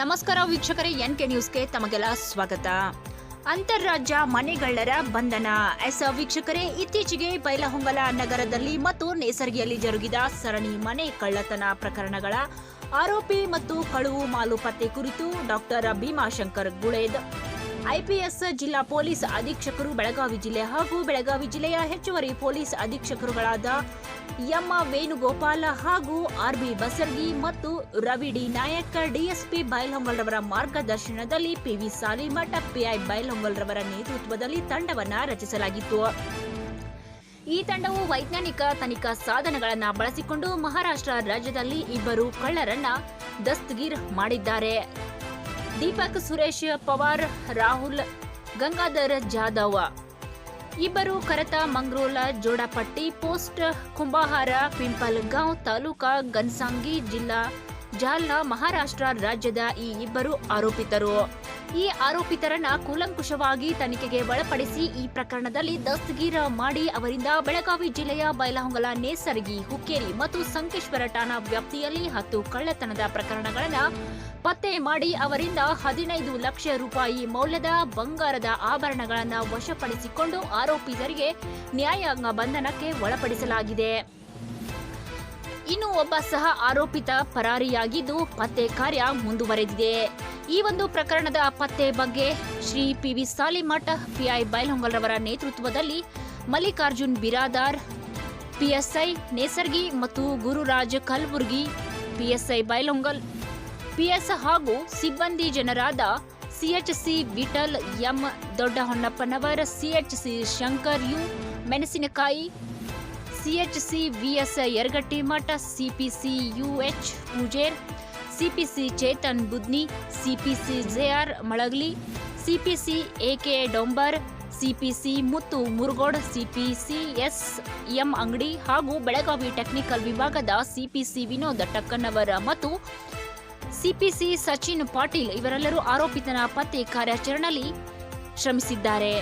ನಮಸ್ಕಾರ ವೀಕ್ಷಕರೇ N K ನ್ಯೂಸ್ಗೆ ತಮಗೆಲ್ಲ ಸ್ವಾಗತ. ಅಂತಾರಾಜ್ಯ ಮನೆಗಳ್ಳರ ಬಂಧನ. ಎಸ್, ವೀಕ್ಷಕರೇ, ಇತ್ತೀಚೆಗೆ ಬೈಲಹೊಂಗಲ ನಗರದಲ್ಲಿ ಮತ್ತು ನೇಸರ್ಗಿಯಲ್ಲಿ ಜರುಗಿದ ಸರಣಿ ಮನೆ ಕಳ್ಳತನ ಪ್ರಕರಣಗಳ ಆರೋಪಿ ಮತ್ತು ಕಳುವು ಮಾಲು ಪತ್ತೆ ಕುರಿತು ಡಾಕ್ಟರ್ ಭೀಮಾಶಂಕರ್ ಗುಳೇದ್ ಐಪಿಎಸ್ ಜಿಲ್ಲಾ ಪೊಲೀಸ್ ಅಧೀಕ್ಷಕರು ಬೆಳಗಾವಿ ಜಿಲ್ಲೆ ಹಾಗೂ ಬೆಳಗಾವಿ ಜಿಲ್ಲೆಯ ಹೆಚ್ಚುವರಿ ಪೊಲೀಸ್ ಅಧೀಕ್ಷಕರುಗಳಾದ ಎಂ ವೇಣುಗೋಪಾಲ ಹಾಗೂ ಆರ್ಬಿ ಬಸರ್ಗಿ ಮತ್ತು ರವಿ ಡಿ ನಾಯಕ್, ಡಿಎಸ್ಪಿ ಬೈಲಹೊಂಗಲ್ರವರ ಮಾರ್ಗದರ್ಶನದಲ್ಲಿ ಪಿವಿ ಸಾಲಿಮಠ ಪಿಐ ಬೈಲಹೊಂಗಲ್ರವರ ನೇತೃತ್ವದಲ್ಲಿ ತಂಡವನ್ನು ರಚಿಸಲಾಗಿತ್ತು. ಈ ತಂಡವು ವೈಜ್ಞಾನಿಕ ತನಿಖಾ ಸಾಧನಗಳನ್ನು ಬಳಸಿಕೊಂಡು ಮಹಾರಾಷ್ಟ್ರ ರಾಜ್ಯದಲ್ಲಿ ಇಬ್ಬರು ಕಳ್ಳರನ್ನ ದಸ್ತಗೀರ್ ಮಾಡಿದ್ದಾರೆ. ದೀಪಕ್, ಸುರೇಶ್, ಪವಾರ್, ರಾಹುಲ್, ಗಂಗಾಧರ್ ಜಾಧವ್. ಇಬ್ಬರು ಕರತ ಮಂಗ್ರೋಲ, ಜೋಡಪಟ್ಟಿ, ಪೋಸ್ಟ್ ಕುಂಬಾಹಾರ ಪಿಂಪಲ್ ಗಾಂವ್ ತಾಲೂಕಾ, ಗನ್ಸಾಂಗಿ ಜಿಲ್ಲಾ, ಜಾಲ್ನಾ, ಮಹಾರಾಷ್ಟ್ರ ರಾಜ್ಯದ ಈ ಇಬ್ಬರು ಆರೋಪಿತರು. ಈ ಆರೋಪಿತರನ್ನ ಕೂಲಂಕುಷವಾಗಿ ತನಿಖೆಗೆ ಒಳಪಡಿಸಿ ಈ ಪ್ರಕರಣದಲ್ಲಿ ದಸ್ತಗೀರ ಮಾಡಿ ಅವರಿಂದ ಬೆಳಗಾವಿ ಜಿಲ್ಲೆಯ ಬೈಲಹೊಂಗಲ ನೇಸರ್ಗಿ, ಹುಕ್ಕೇರಿ ಮತ್ತು ಸಂಕೇಶ್ವರ ಠಾಣಾ ವ್ಯಾಪ್ತಿಯಲ್ಲಿ ಹತ್ತು ಕಳ್ಳತನದ ಪ್ರಕರಣಗಳನ್ನು ಪತ್ತೆ ಮಾಡಿ ಅವರಿಂದ ಹದಿನೈದು ಲಕ್ಷ ರೂಪಾಯಿ ಮೌಲ್ಯದ ಬಂಗಾರದ ಆಭರಣಗಳನ್ನು ವಶಪಡಿಸಿಕೊಂಡು ಆರೋಪಿತರಿಗೆ ನ್ಯಾಯಾಂಗ ಬಂಧನಕ್ಕೆ ಒಳಪಡಿಸಲಾಗಿದೆ. ಇನ್ನು ಒಬ್ಬ ಸಹ ಆರೋಪಿತ ಪರಾರಿಯಾಗಿದ್ದು ಪತ್ತೆ ಕಾರ್ಯ ಮುಂದುವರೆದಿದೆ. ಈ ಒಂದು ಪ್ರಕರಣದ ಪತ್ತೆ ಬಗ್ಗೆ Shri P V Salimath PI ಬೈಲ್ಹೊಂಗಲ್ರವರ ನೇತೃತ್ವದಲ್ಲಿ ಮಲ್ಲಿಕಾರ್ಜುನ್ ಬಿರಾದಾರ್, ಪಿಎಸ್ಐ ನೇಸರ್ಗಿ ಮತ್ತು ಗುರುರಾಜ್ ಕಲ್ಬುರ್ಗಿ, ಪಿಎಸ್ಐ ಬೈಲೊಂಗಲ್ ಪಿಎಸ್ ಹಾಗೂ ಸಿಬ್ಬಂದಿ ಜನರಾದ CHC Vithal, M. Doddahonnappanavar, CHC Shankar, U. Menasinakai, CHC VS Yaragattimath CPC UH Pujer CPC Chetan Budni, CPC JR Malagli, CPC AK Dombar, CPC Muttu Murugod, CPC S M Angadi ಹಾಗೂ Belagavi technical ವಿಭಾಗದ CPC Vinod Takkannavar ಮತ್ತು CPC Sachin Patil ಇವರೆಲ್ಲರೂ ಆರೋಪಿತನ ಪತ್ತೆ ಕಾರ್ಯಾಚರಣೆಯಲ್ಲಿ ಶ್ರಮಿಸಿದ್ದಾರೆ.